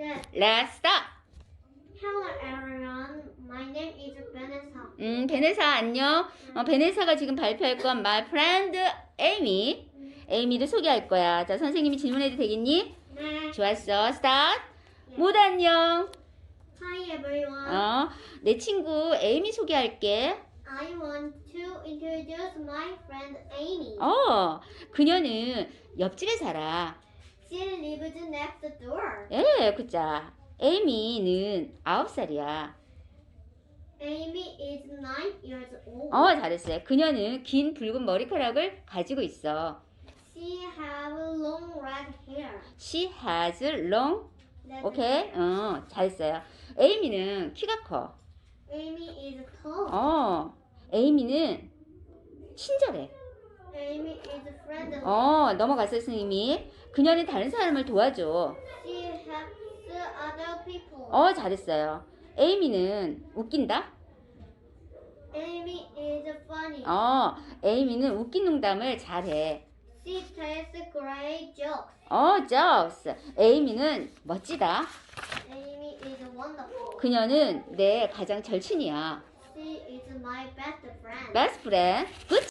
Good. Let's start. Hello everyone. My name is Vanessa. 음, 베네사 안녕. 어, 베네사가 지금 발표할 건 my friend Amy. 에이미를 소개할 거야. 자, 선생님이 질문해도 되겠니? 네. 좋았어. Start. 모두 안녕. Hi everyone. 어, 내 친구 에이미 소개할게. I want to introduce my friend Amy. 어, 그녀는 옆집에 살아. She lives next door. 예, 그자. 에이미는 아홉 살이야. Amy is nine years old. 어, 잘했어요. 그녀는 긴 붉은 머리카락을 가지고 있어. She have long red hair. She has long. 오케이? 어, 잘했어요. 에이미는 키가 커. Amy is tall. 어, 에이미는 친절해. Amy is friendly. 어, 넘어갔어요, 선생님이. 그녀는 다른 사람을 도와줘. She helps other people. 어, 잘했어요. 에이미는 웃긴다? Amy is funny. 어, 에이미는 웃긴 농담을 잘해. She tells great jokes. 어, jokes. 에이미는 멋지다. Amy is wonderful. 그녀는 내 가장 절친이야. She is my best friend. Best friend. Good